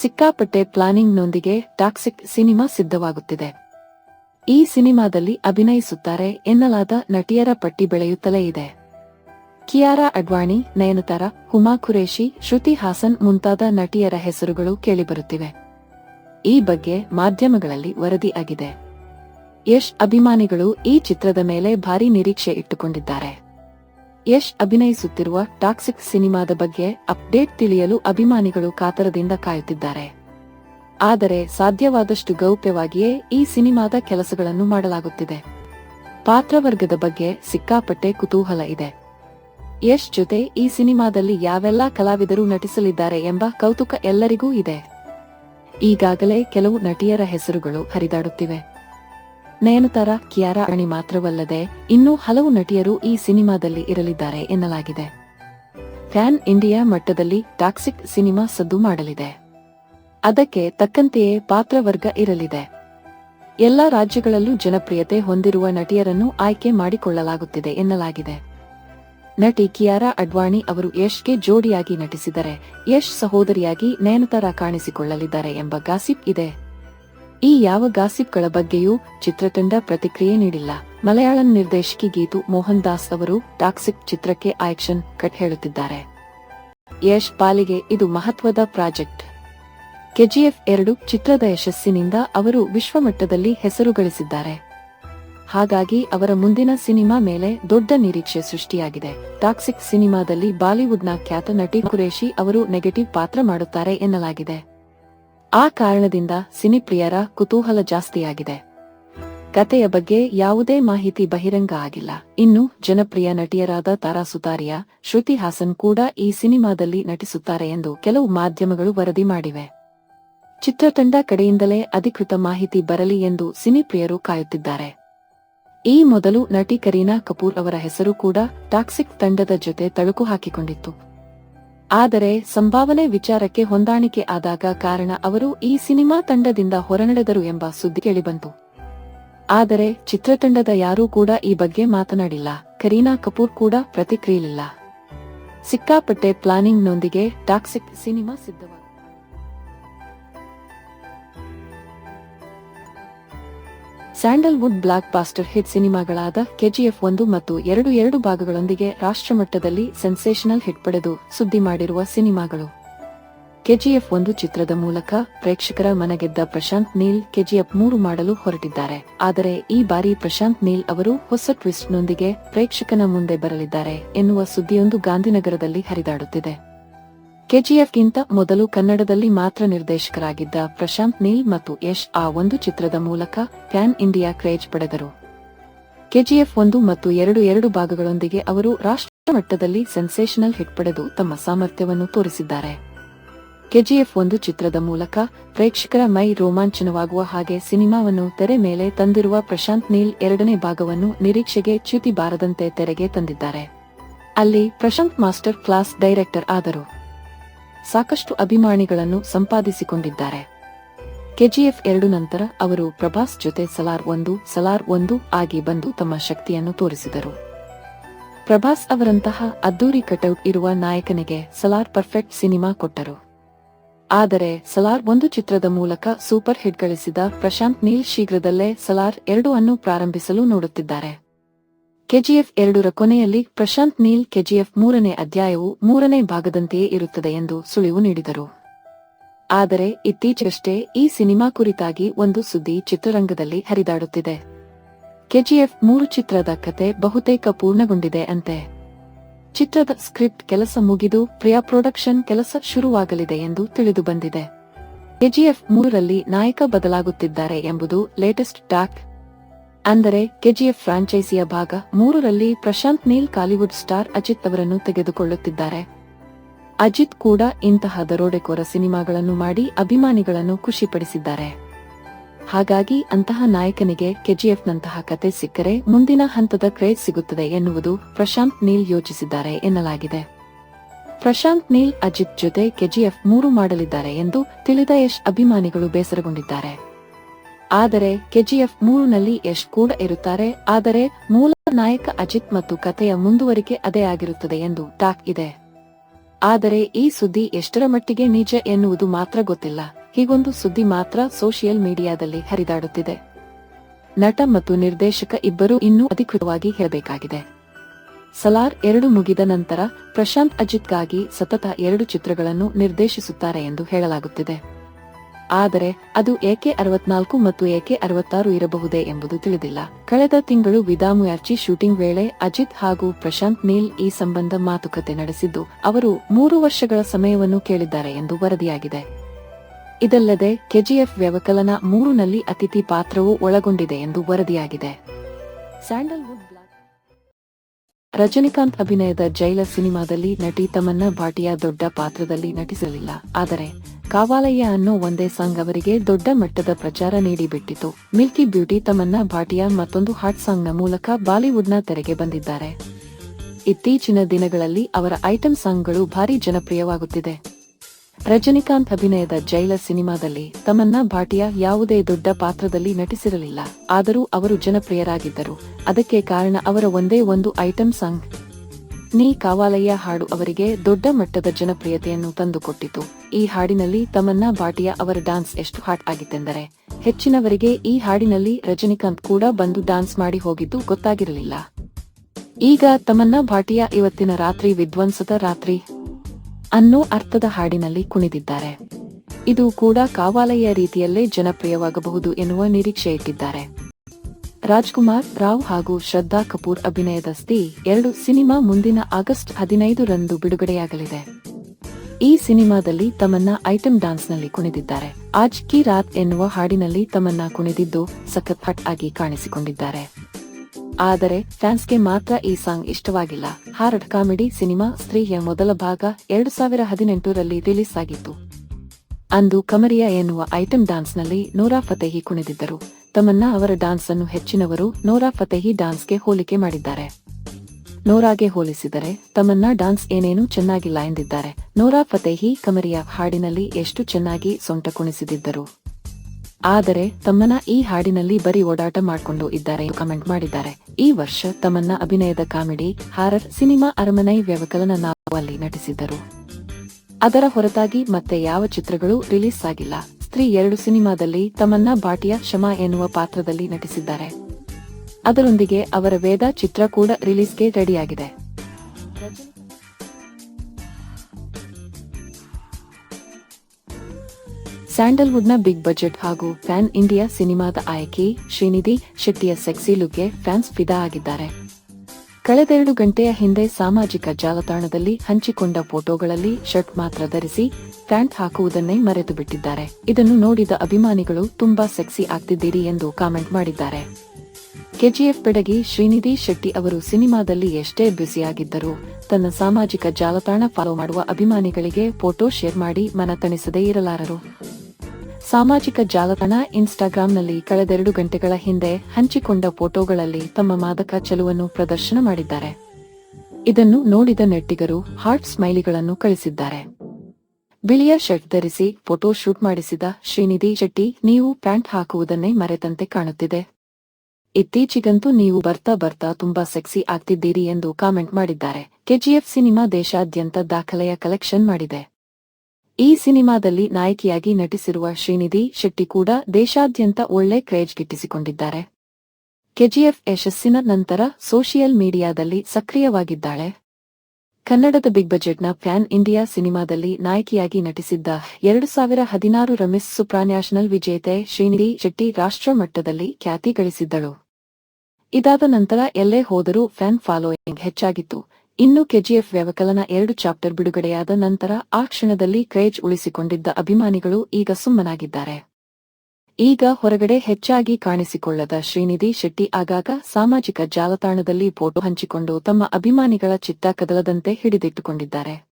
ಸಿಕ್ಕಾಪಟ್ಟೆ ಪ್ಲಾನಿಂಗ್ನೊಂದಿಗೆ Toxic cinema ಸಿದ್ಧವಾಗುತ್ತಿದೆ. ಈ ಸಿನಿಮಾದಲ್ಲಿ ಅಭಿನಯಿಸುತ್ತಾರೆ ಎನ್ನಲಾದ ನಟಿಯರ ಪಟ್ಟಿ ಬೆಳೆಯುತ್ತಲೇ ಇದೆ. ಕಿಯಾರಾ ಅಡ್ವಾಣಿ, ನಯನತಾರ, ಹುಮಾ ಖುರೇಶಿ ಶ್ರುತಿ ಹಾಸನ್ ಮುಂತಾದ ನಟಿಯರ ಹೆಸರುಗಳು ಕೇಳಿಬರುತ್ತಿವೆ. ಈ ಬಗ್ಗೆ ಮಾಧ್ಯಮಗಳಲ್ಲಿ ವರದಿ ಆಗಿದೆ. ಯಶ್ ಅಭಿಮಾನಿಗಳು ಈ ಚಿತ್ರದ ಮೇಲೆ ಭಾರಿ ನಿರೀಕ್ಷೆ ಇಟ್ಟುಕೊಂಡಿದ್ದಾರೆ. ಯಶ್ ಅಭಿನಯಿಸುತ್ತಿರುವ ಟಾಕ್ಸಿಕ್ ಸಿನಿಮಾದ ಬಗ್ಗೆ ಅಪ್ಡೇಟ್ ತಿಳಿಯಲು ಅಭಿಮಾನಿಗಳು ಕಾತರದಿಂದ ಕಾಯುತ್ತಿದ್ದಾರೆ. ಆದರೆ ಸಾಧ್ಯವಾದಷ್ಟು ಗೌಪ್ಯವಾಗಿಯೇ ಈ ಸಿನಿಮಾದ ಕೆಲಸಗಳನ್ನು ಮಾಡಲಾಗುತ್ತಿದೆ. ಪಾತ್ರವರ್ಗದ ಬಗ್ಗೆ ಸಿಕ್ಕಾಪಟ್ಟೆ ಕುತೂಹಲ ಇದೆ. ಯಶ್ ಜೊತೆ ಈ ಸಿನಿಮಾದಲ್ಲಿ ಯಾವೆಲ್ಲ ಕಲಾವಿದರು ನಟಿಸಲಿದ್ದಾರೆ ಎಂಬ ಕೌತುಕ ಎಲ್ಲರಿಗೂ ಇದೆ. ಈಗಾಗಲೇ ಕೆಲವು ನಟಿಯರ ಹೆಸರುಗಳು ಹರಿದಾಡುತ್ತಿವೆ. ನಯನತಾರ ಕಿಯಾರಾ ಅಣಿ ಮಾತ್ರವಲ್ಲದೆ ಇನ್ನೂ ಹಲವು ನಟಿಯರು ಈ ಸಿನಿಮಾದಲ್ಲಿ ಇರಲಿದ್ದಾರೆ ಎನ್ನಲಾಗಿದೆ. ಫ್ಯಾನ್ ಇಂಡಿಯಾ ಮಟ್ಟದಲ್ಲಿ ಟಾಕ್ಸಿಕ್ ಸಿನಿಮಾ ಸದ್ದು ಮಾಡಲಿದೆ. ಅದಕ್ಕೆ ತಕ್ಕಂತೆಯೇ ಪಾತ್ರವರ್ಗ ಇರಲಿದೆ. ಎಲ್ಲ ರಾಜ್ಯಗಳಲ್ಲೂ ಜನಪ್ರಿಯತೆ ಹೊಂದಿರುವ ನಟಿಯರನ್ನು ಆಯ್ಕೆ ಮಾಡಿಕೊಳ್ಳಲಾಗುತ್ತಿದೆ ಎನ್ನಲಾಗಿದೆ. ನಟಿ ಕಿಯಾರಾ ಅಡ್ವಾಣಿ ಅವರು ಯಶ್ಗೆ ಜೋಡಿಯಾಗಿ ನಟಿಸಿದರೆ, ಯಶ್ ಸಹೋದರಿಯಾಗಿ ನಯನತಾರ ಕಾಣಿಸಿಕೊಳ್ಳಲಿದ್ದಾರೆ ಎಂಬ ಗಾಸಿಪ್ ಇದೆ. ಈ ಯಾವ ಗಾಸಿಪ್ಗಳ ಬಗ್ಗೆಯೂ ಚಿತ್ರತಂಡ ಪ್ರತಿಕ್ರಿಯೆ ನೀಡಿಲ್ಲ. ಮಲಯಾಳಂ ನಿರ್ದೇಶಕಿ ಗೀತು ಮೋಹನ್ ದಾಸ್ ಅವರು ಟಾಕ್ಸಿಕ್ ಚಿತ್ರಕ್ಕೆ ಆಕ್ಷನ್ ಕಟ್ ಹೇಳುತ್ತಿದ್ದಾರೆ. ಯಶ್ ಪಾಲಿಗೆ ಇದು ಮಹತ್ವದ ಪ್ರಾಜೆಕ್ಟ್. ಕೆಜಿಎಫ್ ಎರಡು ಚಿತ್ರದ ಯಶಸ್ಸಿನಿಂದ ಅವರು ವಿಶ್ವಮಟ್ಟದಲ್ಲಿ ಹೆಸರು ಗಳಿಸಿದ್ದಾರೆ. ಹಾಗಾಗಿ ಅವರ ಮುಂದಿನ ಸಿನಿಮಾ ಮೇಲೆ ದೊಡ್ಡ ನಿರೀಕ್ಷೆ ಸೃಷ್ಟಿಯಾಗಿದೆ. ಟಾಕ್ಸಿಕ್ ಸಿನಿಮಾದಲ್ಲಿ ಬಾಲಿವುಡ್ನ ಖ್ಯಾತ ನಟಿ ಖುರೇಶಿ ಅವರು ನೆಗೆಟಿವ್ ಪಾತ್ರ ಮಾಡುತ್ತಾರೆ ಎನ್ನಲಾಗಿದೆ. ಆ ಕಾರಣದಿಂದ ಸಿನಿಪ್ರಿಯರ ಕುತೂಹಲ ಜಾಸ್ತಿಯಾಗಿದೆ. ಕತೆಯ ಬಗ್ಗೆ ಯಾವುದೇ ಮಾಹಿತಿ ಬಹಿರಂಗ ಆಗಿಲ್ಲ. ಇನ್ನು ಜನಪ್ರಿಯ ನಟಿಯರಾದ ತಾರಾ ಸುತಾರಿಯಾ, ಶ್ರುತಿ ಹಾಸನ್ ಕೂಡ ಈ ಸಿನಿಮಾದಲ್ಲಿ ನಟಿಸುತ್ತಾರೆ ಎಂದು ಕೆಲವು ಮಾಧ್ಯಮಗಳು ವರದಿ ಮಾಡಿವೆ. ಚಿತ್ರತಂಡ ಕಡೆಯಿಂದಲೇ ಅಧಿಕೃತ ಮಾಹಿತಿ ಬರಲಿ ಎಂದು ಸಿನಿಪ್ರಿಯರು ಕಾಯುತ್ತಿದ್ದಾರೆ. ಈ ಮೊದಲು ನಟಿ ಕರೀನಾ ಕಪೂರ್ ಅವರ ಹೆಸರು ಕೂಡ ಟಾಕ್ಸಿಕ್ ತಂಡದ ಜೊತೆ ತಳುಕು ಹಾಕಿಕೊಂಡಿತ್ತು. ಆದರೆ ಸಂಭಾವನೆ ವಿಚಾರಕ್ಕೆ ಹೊಂದಾಣಿಕೆ ಆದಾಗ ಕಾರಣ ಅವರು ಈ ಸಿನಿಮಾ ತಂಡದಿಂದ ಹೊರನಡೆದರು ಎಂಬ ಸುದ್ದಿ ಕೇಳಿಬಂತು. ಆದರೆ ಚಿತ್ರತಂಡದ ಯಾರೂ ಕೂಡ ಈ ಬಗ್ಗೆ ಮಾತನಾಡಿಲ್ಲ. ಕರೀನಾ ಕಪೂರ್ ಕೂಡ ಪ್ರತಿಕ್ರಿಯಿಲಿಲ್ಲ. ಸಿಕ್ಕಾಪಟ್ಟೆ ಪ್ಲಾನಿಂಗ್ನೊಂದಿಗೆ ಟಾಕ್ಸಿಕ್ ಸಿನಿಮಾ ಸಿದ್ಧವಾಗಿದೆ. ಸ್ಯಾಂಡಲ್ವುಡ್ ಬ್ಲಾಕ್ ಬಾಸ್ಟರ್ ಹಿಟ್ ಸಿನಿಮಾಗಳಾದ ಕೆಜಿಎಫ್ ಒಂದು ಮತ್ತು ಎರಡು ಎರಡು ಭಾಗಗಳೊಂದಿಗೆ ರಾಷ್ಟ್ರಮಟ್ಟದಲ್ಲಿ ಸೆನ್ಸೇಷನಲ್ ಹಿಟ್ ಪಡೆದು ಸುದ್ದಿ ಮಾಡಿರುವ ಸಿನಿಮಾಗಳು. ಕೆಜಿಎಫ್ ಒಂದು ಚಿತ್ರದ ಮೂಲಕ ಪ್ರೇಕ್ಷಕರ ಮನಗೆದ್ದ ಪ್ರಶಾಂತ್ ನೀಲ್ ಕೆಜಿಎಫ್ ಮೂರು ಮಾಡಲು ಹೊರಟಿದ್ದಾರೆ. ಆದರೆ ಈ ಬಾರಿ ಪ್ರಶಾಂತ್ ನೀಲ್ ಅವರು ಹೊಸ ಟ್ವಿಸ್ಟ್ನೊಂದಿಗೆ ಪ್ರೇಕ್ಷಕನ ಮುಂದೆ ಬರಲಿದ್ದಾರೆ ಎನ್ನುವ ಸುದ್ದಿಯೊಂದು ಗಾಂಧಿನಗರದಲ್ಲಿ ಹರಿದಾಡುತ್ತಿದೆ. ಕೆಜಿಎಫ್ಗಿಂತ ಮೊದಲು ಕನ್ನಡದಲ್ಲಿ ಮಾತ್ರ ನಿರ್ದೇಶಕರಾಗಿದ್ದ ಪ್ರಶಾಂತ್ ನೀಲ್ ಮತ್ತು ಯಶ್ ಆ ಒಂದು ಚಿತ್ರದ ಮೂಲಕ ಪ್ಯಾನ್ ಇಂಡಿಯಾ ಕ್ರೇಜ್ ಪಡೆದರು. ಕೆಜಿಎಫ್ ಒಂದು ಮತ್ತು ಎರಡು ಎರಡು ಭಾಗಗಳೊಂದಿಗೆ ಅವರು ರಾಷ್ಟ್ರ ಮಟ್ಟದಲ್ಲಿ ಸೆನ್ಸೇಷನಲ್ ಹಿಟ್ ಪಡೆದು ತಮ್ಮ ಸಾಮರ್ಥ್ಯವನ್ನು ತೋರಿಸಿದ್ದಾರೆ. ಕೆಜಿಎಫ್ ಒಂದು ಚಿತ್ರದ ಮೂಲಕ ಪ್ರೇಕ್ಷಕರ ಮೈ ರೋಮಾಂಚನವಾಗುವ ಹಾಗೆ ಸಿನಿಮಾವನ್ನು ತೆರೆ ಮೇಲೆ ತಂದಿರುವ ಪ್ರಶಾಂತ್ ನೀಲ್ ಎರಡನೇ ಭಾಗವನ್ನು ನಿರೀಕ್ಷೆಗೆ ಚ್ಯುತಿ ಬಾರದಂತೆ ತೆರೆಗೆ ತಂದಿದ್ದಾರೆ. ಅಲ್ಲಿ ಪ್ರಶಾಂತ್ ಮಾಸ್ಟರ್ ಕ್ಲಾಸ್ ಡೈರೆಕ್ಟರ್ ಆದರು. ಸಾಕಷ್ಟು ಅಭಿಮಾನಿಗಳನ್ನು ಸಂಪಾದಿಸಿಕೊಂಡಿದ್ದಾರೆ. ಕೆಜಿಎಫ್ ಎರಡು ನಂತರ ಅವರು ಪ್ರಭಾಸ್ ಜೊತೆ ಸಲಾರ್ ಒಂದು ಸಲಾರ್ ಒಂದು ಆಗಿ ಬಂದು ತಮ್ಮ ಶಕ್ತಿಯನ್ನು ತೋರಿಸಿದರು. ಪ್ರಭಾಸ್ ಅವರಂತಹ ಅದ್ದೂರಿ ಕಟೌಟ್ ಇರುವ ನಾಯಕನಿಗೆ ಸಲಾರ್ ಪರ್ಫೆಕ್ಟ್ ಸಿನಿಮಾ ಕೊಟ್ಟರು. ಆದರೆ ಸಲಾರ್ ಒಂದು ಚಿತ್ರದ ಮೂಲಕ ಸೂಪರ್ ಹಿಟ್ ಗಳಿಸಿದ ಪ್ರಶಾಂತ್ ನೀಲ್ ಶೀಘ್ರದಲ್ಲೇ ಸಲಾರ್ ಎರಡು ಅನ್ನು ಪ್ರಾರಂಭಿಸಲು ನೋಡುತ್ತಿದ್ದಾರೆ. ಕೆಜಿಎಫ್ ಎರಡರ ಕೊನೆಯಲ್ಲಿ ಪ್ರಶಾಂತ್ ನೀಲ್ ಕೆಜಿಎಫ್ ಮೂರನೇ ಅಧ್ಯಾಯವು ಮೂರನೇ ಭಾಗದಂತೆಯೇ ಇರುತ್ತದೆ ಎಂದು ಸುಳಿವು ನೀಡಿದರು. ಆದರೆ ಇತ್ತೀಚೆಗಷ್ಟೇ ಈ ಸಿನಿಮಾ ಕುರಿತಾಗಿ ಒಂದು ಸುದ್ದಿ ಚಿತ್ರರಂಗದಲ್ಲಿ ಹರಿದಾಡುತ್ತಿದೆ. ಕೆಜಿಎಫ್ ಮೂರು ಚಿತ್ರದ ಕತೆ ಬಹುತೇಕ ಪೂರ್ಣಗೊಂಡಿದೆ ಅಂತೆ. ಚಿತ್ರದ ಸ್ಕ್ರಿಪ್ಟ್ ಕೆಲಸ ಮುಗಿದು ಪ್ರಿಯಾ ಪ್ರೊಡಕ್ಷನ್ ಕೆಲಸ ಶುರುವಾಗಲಿದೆ ಎಂದು ತಿಳಿದುಬಂದಿದೆ. ಕೆಜಿಎಫ್ ಮೂರರಲ್ಲಿ ನಾಯಕ ಬದಲಾಗುತ್ತಿದ್ದಾರೆ ಎಂಬುದು ಲೇಟೆಸ್ಟ್ ಟಾಕ್ ಅಂದರೆ ಕೆಜಿಎಫ್ ಫ್ರಾಂಚೈಸಿಯ ಭಾಗ ಮೂರರಲ್ಲಿ ಪ್ರಶಾಂತ್ ನೀಲ್ ಕಾಲಿವುಡ್ ಸ್ಟಾರ್ ಅಜಿತ್ ಅವರನ್ನು ತೆಗೆದುಕೊಳ್ಳುತ್ತಿದ್ದಾರೆ. ಅಜಿತ್ ಕೂಡ ಇಂತಹ ದರೋಡೆಕೋರ ಸಿನಿಮಾಗಳನ್ನು ಮಾಡಿ ಅಭಿಮಾನಿಗಳನ್ನು ಖುಷಿಪಡಿಸಿದ್ದಾರೆ. ಹಾಗಾಗಿ ಅಂತಹ ನಾಯಕನಿಗೆ ಕೆಜಿಎಫ್ನಂತಹ ಕತೆ ಸಿಕ್ಕರೆ ಮುಂದಿನ ಹಂತದ ಕ್ರೇಜ್ ಸಿಗುತ್ತದೆ ಎನ್ನುವುದು ಪ್ರಶಾಂತ್ ನೀಲ್ ಯೋಚಿಸಿದ್ದಾರೆ ಎನ್ನಲಾಗಿದೆ. ಪ್ರಶಾಂತ್ ನೀಲ್ ಅಜಿತ್ ಜೊತೆ ಕೆಜಿಎಫ್ ಮೂರು ಮಾಡಲಿದ್ದಾರೆ ಎಂದು ತಿಳಿದ ಯಶ್ ಅಭಿಮಾನಿಗಳು ಬೇಸರಗೊಂಡಿದ್ದಾರೆ. ಆದರೆ ಕೆಜಿಎಫ್ ಮೂರುನಲ್ಲಿ ಯಶ್ ಕೂಡ ಇರುತ್ತಾರೆ. ಆದರೆ ಮೂಲ ನಾಯಕ ಅಜಿತ್ ಮತ್ತು ಕಥೆಯ ಮುಂದುವರಿಕೆ ಅದೇ ಆಗಿರುತ್ತದೆ ಎಂದು ಟಾಕ್ ಇದೆ. ಆದರೆ ಈ ಸುದ್ದಿ ಎಷ್ಟರ ಮಟ್ಟಿಗೆ ನಿಜ ಎನ್ನುವುದು ಮಾತ್ರ ಗೊತ್ತಿಲ್ಲ. ಹೀಗೊಂದು ಸುದ್ದಿ ಮಾತ್ರ ಸೋಷಿಯಲ್ ಮೀಡಿಯಾದಲ್ಲಿ ಹರಿದಾಡುತ್ತಿದೆ. ನಟ ಮತ್ತು ನಿರ್ದೇಶಕ ಇಬ್ಬರೂ ಇನ್ನೂ ಅಧಿಕೃತವಾಗಿ ಹೇಳಬೇಕಾಗಿದೆ. ಸಲಾರ್ ಎರಡು ಮುಗಿದ ನಂತರ ಪ್ರಶಾಂತ್ ಅಜಿತ್ಗಾಗಿ ಸತತ ಎರಡು ಚಿತ್ರಗಳನ್ನು ನಿರ್ದೇಶಿಸುತ್ತಾರೆ ಎಂದು ಹೇಳಲಾಗುತ್ತಿದೆ. ಆದರೆ ಅದು ಏಕೆ ಅರವತ್ನಾಲ್ಕು ಮತ್ತು ಏಕೆ ಅರವತ್ತಾರು ಇರಬಹುದೇ ಎಂಬುದು ತಿಳಿದಿಲ್ಲ. ಕಳೆದ ತಿಂಗಳು ವಿದಾಮುಯಾರ್ಚಿ ಶೂಟಿಂಗ್ ವೇಳೆ ಅಜಿತ್ ಹಾಗೂ ಪ್ರಶಾಂತ್ ನೀಲ್ ಈ ಸಂಬಂಧ ಮಾತುಕತೆ ನಡೆಸಿದ್ದು, ಅವರು ಮೂರು ವರ್ಷಗಳ ಸಮಯವನ್ನು ಕೇಳಿದ್ದಾರೆ ಎಂದು ವರದಿಯಾಗಿದೆ. ಇದಲ್ಲದೆ, ಕೆಜಿಎಫ್ ವ್ಯವಕಲನ ಮೂರುನಲ್ಲಿ ಅತಿಥಿ ಪಾತ್ರವೂ ಒಳಗೊಂಡಿದೆ ಎಂದು ವರದಿಯಾಗಿದೆ. ಸ್ಯಾಂಡಲ್ವುಡ್ ರಜನಿಕಾಂತ್ ಅಭಿನಯದ ಜೈಲ ಸಿನಿಮಾದಲ್ಲಿ ನಟಿ ತಮನ್ನ ಭಾಟಿಯಾ ದೊಡ್ಡ ಪಾತ್ರದಲ್ಲಿ ನಟಿಸಲಿಲ್ಲ. ಆದರೆ, ಕಾವಾಲಯ್ಯ ಅನ್ನೋ ಒಂದೇ ಸಾಂಗ್ ಅವರಿಗೆ ದೊಡ್ಡ ಮಟ್ಟದ ಪ್ರಚಾರ ನೀಡಿಬಿಟ್ಟಿತು. ಮಿಲ್ಕಿ ಬ್ಯೂಟಿ ತಮನ್ನ ಭಾಟಿಯಾ ಮತ್ತೊಂದು ಹಾಟ್ ಸಾಂಗ್ನ ಮೂಲಕ ಬಾಲಿವುಡ್ನ ತೆರೆಗೆ ಬಂದಿದ್ದಾರೆ. ಇತ್ತೀಚಿನ ದಿನಗಳಲ್ಲಿ ಅವರ ಐಟಂ ಸಾಂಗ್ಗಳು ಭಾರಿ ಜನಪ್ರಿಯವಾಗುತ್ತಿದೆ. ರಜನಿಕಾಂತ್ ಅಭಿನಯದ ಜೈಲ ಸಿನಿಮಾದಲ್ಲಿ ತಮನ್ನ ಭಾಟಿಯಾ ಯಾವುದೇ ದೊಡ್ಡ ಪಾತ್ರದಲ್ಲಿ ನಟಿಸಿರಲಿಲ್ಲ, ಆದರೂ ಅವರು ಜನಪ್ರಿಯರಾಗಿದ್ದರು. ಅದಕ್ಕೆ ಕಾರಣ ಅವರ ಒಂದೇ ಒಂದು ಐಟಂ ಸಾಂಗ್, ನೀ ಕಾವಾಲಯ್ಯ ಹಾಡು ಅವರಿಗೆ ದೊಡ್ಡ ಮಟ್ಟದ ಜನಪ್ರಿಯತೆಯನ್ನು ತಂದುಕೊಟ್ಟಿತು. ಈ ಹಾಡಿನಲ್ಲಿ ತಮನ್ನ ಭಾಟಿಯಾ ಅವರ ಡಾನ್ಸ್ ಎಷ್ಟು ಹಾಟ್ ಆಗಿತ್ತೆಂದರೆ, ಹೆಚ್ಚಿನವರಿಗೆ ಈ ಹಾಡಿನಲ್ಲಿ ರಜನಿಕಾಂತ್ ಕೂಡ ಬಂದು ಡಾನ್ಸ್ ಮಾಡಿ ಹೋಗಿದ್ದು ಗೊತ್ತಾಗಿರಲಿಲ್ಲ. ಈಗ ತಮನ್ನ ಭಾಟಿಯಾ ಇವತ್ತಿನ ರಾತ್ರಿ, ವಿಧ್ವಂಸದ ರಾತ್ರಿ ಅನ್ನೋ ಅರ್ಥದ ಹಾಡಿನಲ್ಲಿ ಕುಣಿದಿದ್ದಾರೆ. ಇದು ಕೂಡ ಕಾವಾಲಯ ರೀತಿಯಲ್ಲೇ ಜನಪ್ರಿಯವಾಗಬಹುದು ಎನ್ನುವ ನಿರೀಕ್ಷೆ ಇಟ್ಟಿದ್ದಾರೆ. ರಾಜ್ಕುಮಾರ್ ರಾವ್ ಹಾಗೂ ಶ್ರದ್ಧಾ ಕಪೂರ್ ಅಭಿನಯದ ಸ್ತ್ರೀ ಎರಡು ಸಿನಿಮಾ ಮುಂದಿನ ಆಗಸ್ಟ್ ಹದಿನೈದರಂದು ಬಿಡುಗಡೆಯಾಗಲಿದೆ. ಈ ಸಿನಿಮಾದಲ್ಲಿ ತಮನ್ನ ಐಟಂ ಡಾನ್ಸ್ನಲ್ಲಿ ಕುಣಿದಿದ್ದಾರೆ. ಆಜ್ ಕಿ ರಾತ್ ಎನ್ನುವ ಹಾಡಿನಲ್ಲಿ ತಮನ್ನ ಕುಣಿದಿದ್ದು ಸಖತ್ ಹಟ್ ಆಗಿ ಕಾಣಿಸಿಕೊಂಡಿದ್ದಾರೆ. ಆದರೆ ಫ್ಯಾನ್ಸ್ಗೆ ಮಾತ್ರ ಈ ಸಾಂಗ್ ಇಷ್ಟವಾಗಿಲ್ಲ. ಹಾರ್ಡ್ ಕಾಮಿಡಿ ಸಿನಿಮಾ ಸ್ತ್ರೀಯ ಮೊದಲ ಭಾಗ ಎರಡು ಸಾವಿರ ಹದಿನೆಂಟರಲ್ಲಿ ರಿಲೀಸ್ ಆಗಿತ್ತು ಅಂದು ಕಮರಿಯ ಎನ್ನುವ ಐಟಂ ಡಾನ್ಸ್ನಲ್ಲಿ ನೋರಾ ಫತೇಹಿ ಕುಣಿದಿದ್ದರು. ತಮ್ಮನ್ನ ಅವರ ಡಾನ್ಸ್ ಅನ್ನು ಹೆಚ್ಚಿನವರು ನೋರಾ ಫತೇಹಿ ಡಾನ್ಸ್ಗೆ ಹೋಲಿಕೆ ಮಾಡಿದ್ದಾರೆ. ನೋರಾಗೆ ಹೋಲಿಸಿದರೆ ತಮ್ಮನ್ನ ಡಾನ್ಸ್ ಏನೇನೂ ಚೆನ್ನಾಗಿಲ್ಲ ಎಂದಿದ್ದಾರೆ. ನೋರಾ ಫತೇಹಿ ಕಮರಿಯ ಹಾಡಿನಲ್ಲಿ ಎಷ್ಟು ಚೆನ್ನಾಗಿ ಸೊಂಟ ಕುಣಿಸಿದಿದ್ದರು ಆದರೆ ತಮ್ಮನ ಈ ಹಾಡಿನಲ್ಲಿ ಬರೀ ಓಡಾಟ ಮಾಡಿಕೊಂಡು ಇದ್ದಾರೆ ಕಮೆಂಟ್ ಮಾಡಿದ್ದಾರೆ. ಈ ವರ್ಷ ತಮ್ಮನ್ನ ಅಭಿನಯದ ಕಾಮಿಡಿ, ಹಾರರ್, ಸಿನಿಮಾ ಅರಮನೆ ವ್ಯವಕಲನ ನಾವು ನಟಿಸಿದ್ದರು ಅದರ ಹೊರತಾಗಿ ಮತ್ತೆ ಯಾವ ಚಿತ್ರಗಳು ರಿಲೀಸ್ ಆಗಿಲ್ಲ. ಸ್ತ್ರೀ ಎರಡು ಸಿನಿಮಾದಲ್ಲಿ ತಮ್ಮನ್ನ ಬಾಟಿಯಾ ಶಮಾ ಎನ್ನುವ ಪಾತ್ರದಲ್ಲಿ ನಟಿಸಿದ್ದಾರೆ. ಅದರೊಂದಿಗೆ ಅವರ ವೇದ ಚಿತ್ರ ಕೂಡ ರಿಲೀಸ್ಗೆ ರೆಡಿಯಾಗಿದೆ. ಸ್ಯಾಂಡಲ್ವುಡ್ನ ಬಿಗ್ ಬಜೆಟ್ ಹಾಗೂ ಫ್ಯಾನ್ ಇಂಡಿಯಾ ಸಿನಿಮಾದ ಆಯ್ಕೆ, ಶ್ರೀನಿಧಿ, ಶೆಟ್ಟಿಯ ಸೆಕ್ಸಿ ಲುಕ್ಗೆ ಫ್ಯಾನ್ಸ್ ಫಿದಾ ಆಗಿದ್ದಾರೆ. ಕಳೆದೆರಡು ಗಂಟೆಯ ಹಿಂದೆ ಸಾಮಾಜಿಕ ಜಾಲತಾಣದಲ್ಲಿ ಹಂಚಿಕೊಂಡ ಫೋಟೋಗಳಲ್ಲಿ ಶರ್ಟ್ ಮಾತ್ರ ಧರಿಸಿ ಪ್ಯಾಂಟ್ ಹಾಕುವುದನ್ನೇ ಮರೆತು ಬಿಟ್ಟಿದ್ದಾರೆ ಇದನ್ನು ನೋಡಿದ ಅಭಿಮಾನಿಗಳು, ತುಂಬಾ ಸೆಕ್ಸಿ ಆಗ್ತಿದ್ದೀರಿ ಎಂದು ಕಾಮೆಂಟ್ ಮಾಡಿದ್ದಾರೆ. ಕೆಜಿಎಫ್ ಬೆಡಗಿ ಶ್ರೀನಿಧಿ ಶೆಟ್ಟಿ ಅವರು ಸಿನಿಮಾದಲ್ಲಿ ಎಷ್ಟೇ ಬ್ಯುಸಿಯಾಗಿದ್ದರೂ ತನ್ನ ಸಾಮಾಜಿಕ ಜಾಲತಾಣ ಫಾಲೋ ಮಾಡುವ ಅಭಿಮಾನಿಗಳಿಗೆ ಫೋಟೋ ಶೇರ್ ಮಾಡಿ ಮನ ತಣಿಸದೇ ಇರಲಾರರು. ಸಾಮಾಜಿಕ ಜಾಲತಾಣ ಇನ್ಸ್ಟಾಗ್ರಾಂನಲ್ಲಿ ಕಳೆದೆರಡು ಗಂಟೆಗಳ ಹಿಂದೆ ಹಂಚಿಕೊಂಡ ಫೋಟೋಗಳಲ್ಲಿ ತಮ್ಮ ಮಾದಕ ಚೆಲುವನ್ನು ಪ್ರದರ್ಶನ ಮಾಡಿದ್ದಾರೆ. ಇದನ್ನು ನೋಡಿದ ನೆಟ್ಟಿಗರು ಹಾರ್ಟ್ ಸ್ಮೈಲಿಗಳನ್ನು ಕಳಿಸಿದ್ದಾರೆ. ಬಿಳಿಯ ಶರ್ಟ್ ಧರಿಸಿ ಫೋಟೋ ಶೂಟ್ ಮಾಡಿಸಿದ ಶ್ರೀನಿಧಿ ಶೆಟ್ಟಿ, ನೀವು ಪ್ಯಾಂಟ್ ಹಾಕುವುದನ್ನೇ ಮರೆತಂತೆ ಕಾಣುತ್ತಿದೆ. ಇತ್ತೀಚಿಗಂತೂ ನೀವು ಬರ್ತಾ ಬರ್ತಾ ತುಂಬಾ ಸೆಕ್ಸಿ ಆಗ್ತಿದ್ದೀರಿ ಎಂದು ಕಾಮೆಂಟ್ ಮಾಡಿದ್ದಾರೆ. ಕೆಜಿಎಫ್ ಸಿನಿಮಾ ದೇಶಾದ್ಯಂತ ದಾಖಲೆಯ ಕಲೆಕ್ಷನ್ ಮಾಡಿದೆ. ಈ ಸಿನಿಮಾದಲ್ಲಿ ನಾಯಕಿಯಾಗಿ ನಟಿಸಿರುವ ಶ್ರೀನಿಧಿ ಶೆಟ್ಟಿ ಕೂಡ ದೇಶಾದ್ಯಂತ ಒಳ್ಳೆ ಕ್ರೇಜ್ ಗಿಟ್ಟಿಸಿಕೊಂಡಿದ್ದಾರೆ. ಕೆಜಿಎಫ್ ಯಶಸ್ಸಿನ ನಂತರ ಸೋಷಿಯಲ್ ಮೀಡಿಯಾದಲ್ಲಿ ಸಕ್ರಿಯವಾಗಿದ್ದಾಳೆ. ಕನ್ನಡದ ಬಿಗ್ ಬಜೆಟ್ನ ಫ್ಯಾನ್ ಇಂಡಿಯಾ ಸಿನಿಮಾದಲ್ಲಿ ನಾಯಕಿಯಾಗಿ ನಟಿಸಿದ್ದ ಎರಡು ಸಾವಿರ ಹದಿನಾರು ರಮಿಸ್ ಸುಪ್ರಾನ್ಯಾಷನಲ್ ವಿಜೇತೆ ಶ್ರೀನಿಧಿ ಶೆಟ್ಟಿ ರಾಷ್ಟ್ರ ಮಟ್ಟದಲ್ಲಿ ಖ್ಯಾತಿ ಗಳಿಸಿದ್ದಳು. ಇದಾದ ನಂತರ ಎಲ್ಲೇ ಹೋದರೂ ಫ್ಯಾನ್ ಫಾಲೋಯಿಂಗ್ ಹೆಚ್ಚಾಗಿತ್ತು. ಇನ್ನು ಕೆಜಿಎಫ್ ವ್ಯವಕಲನ ಎರಡು ಚಾಪ್ಟರ್ ಬಿಡುಗಡೆಯಾದ ನಂತರ ಆ ಕ್ಷಣದಲ್ಲಿ ಕ್ರೇಜ್ ಉಳಿಸಿಕೊಂಡಿದ್ದ ಅಭಿಮಾನಿಗಳು ಈಗ ಸುಮ್ಮನಾಗಿದ್ದಾರೆ. ಈಗ ಹೊರಗಡೆ ಹೆಚ್ಚಾಗಿ ಕಾಣಿಸಿಕೊಳ್ಳದ ಶ್ರೀನಿಧಿ ಶೆಟ್ಟಿ ಆಗಾಗ ಸಾಮಾಜಿಕ ಜಾಲತಾಣದಲ್ಲಿ ಫೋಟೋ ಹಂಚಿಕೊಂಡು ತಮ್ಮ ಅಭಿಮಾನಿಗಳ ಚಿತ್ತ ಕದಲದಂತೆ ಹಿಡಿದಿಟ್ಟುಕೊಂಡಿದ್ದಾರೆ.